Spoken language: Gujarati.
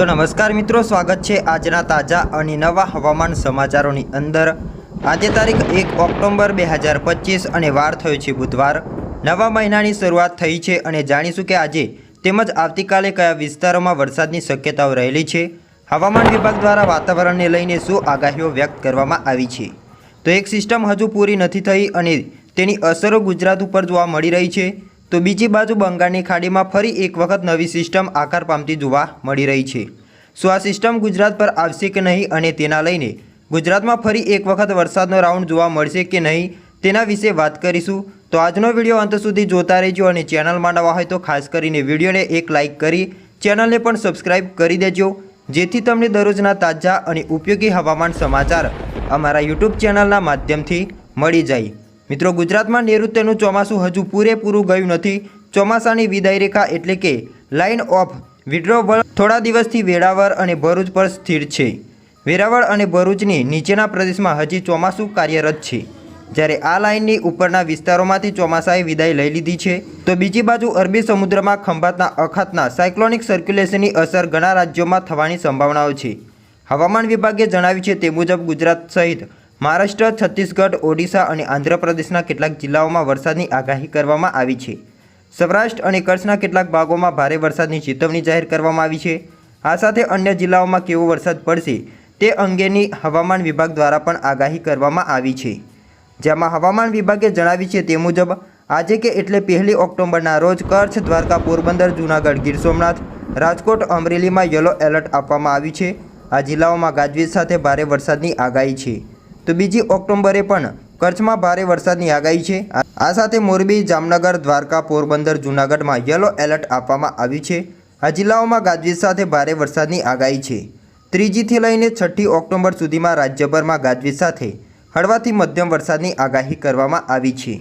તો નમસ્કાર મિત્રો, સ્વાગત છે આજના તાજા અને નવા હવામાન સમાચારોની અંદર. આજે તારીખ એક ઓક્ટોબર બે હજાર પચીસ અને વાર થયો છે બુધવાર. નવા મહિનાની શરૂઆત થઈ છે અને જાણીશું કે આજે તેમજ આવતીકાલે કયા વિસ્તારોમાં વરસાદની શક્યતાઓ રહેલી છે. હવામાન વિભાગ દ્વારા વાતાવરણને લઈને શું આગાહીઓ વ્યક્ત કરવામાં આવી છે? તો એક સિસ્ટમ હજુ પૂરી નથી થઈ અને તેની અસરો ગુજરાત ઉપર જોવા મળી રહી છે. તો બીજી બાજુ બંગાળની ખાડીમાં ફરી એક વખત નવી સિસ્ટમ આકાર પામતી જોવા મળી રહી છે. શું આ સિસ્ટમ ગુજરાત પર આવશે કે નહીં અને તેના લઈને ગુજરાતમાં ફરી એક વખત વરસાદનો રાઉન્ડ જોવા મળશે કે નહીં તેના વિશે વાત કરીશું. તો આજનો વીડિયો અંત સુધી જોતા રહેજો અને ચેનલમાં નવા હોય તો ખાસ કરીને વિડીયોને એક લાઇક કરી ચેનલને પણ સબસ્ક્રાઇબ કરી દેજો. જેથી તમને દરરોજના તાજા અને ઉપયોગી હવામાન સમાચાર અમારા યુટ્યુબ ચેનલના માધ્યમથી મળી જાય. મિત્રો, ગુજરાતમાં નૈઋત્યનું ચોમાસું હજુ પૂરેપૂરું ગયું નથી. ચોમાસાની વિદાય રેખા એટલે કે લાઇન ઓફ વિડ્રોવલ થોડા દિવસથી વેરાવળ અને ભરૂચ પર સ્થિર છે. વેરાવળ અને ભરૂચની નીચેના પ્રદેશમાં હજી ચોમાસું કાર્યરત છે. જ્યારે આ લાઇનની ઉપરના વિસ્તારોમાંથી ચોમાસાએ વિદાય લઈ લીધી છે, તો બીજી બાજુ અરબી સમુદ્રમાં ખંભાતના અખાતના સાયક્લોનિક સર્ક્યુલેશનની અસર ઘણા રાજ્યોમાં થવાની સંભાવનાઓ છે. હવામાન વિભાગે જણાવ્યું છે, તે મુજબ ગુજરાત સહિત મહારાષ્ટ્ર, છત્તીસગઢ, ઓડિશા અને આંધ્રપ્રદેશના કેટલાક જિલ્લાઓમાં વરસાદની આગાહી કરવામાં આવી છે. સૌરાષ્ટ્ર અને કચ્છના કેટલાક ભાગોમાં ભારે વરસાદની ચેતવણી જાહેર કરવામાં આવી છે. આ સાથે અન્ય જિલ્લાઓમાં કેવો વરસાદ પડશે તે અંગેની હવામાન વિભાગ દ્વારા પણ આગાહી કરવામાં આવી છે. જેમાં હવામાન વિભાગે જણાવ્યું છે તે મુજબ, આજે કે એટલે પહેલી ઓક્ટોબરના રોજ કચ્છ, દ્વારકા, પોરબંદર, જૂનાગઢ, ગીર સોમનાથ, રાજકોટ, અમરેલીમાં યલો એલર્ટ આપવામાં આવ્યું છે. આ જિલ્લાઓમાં ગાજવીજ સાથે ભારે વરસાદની આગાહી છે. તો બીજી ઓક્ટોબરે પણ કચ્છમાં ભારે વરસાદની આગાહી છે. આ સાથે મોરબી, જામનગર, દ્વારકા, પોરબંદર, જૂનાગઢમાં યલો એલર્ટ આપવામાં આવ્યું છે. આ જિલ્લાઓમાં ગાજવીજ સાથે ભારે વરસાદની આગાહી છે. ત્રીજીથી લઈને છઠ્ઠી ઓક્ટોબર સુધીમાં રાજ્યભરમાં ગાજવીજ સાથે હળવાથી મધ્યમ વરસાદની આગાહી કરવામાં આવી છે.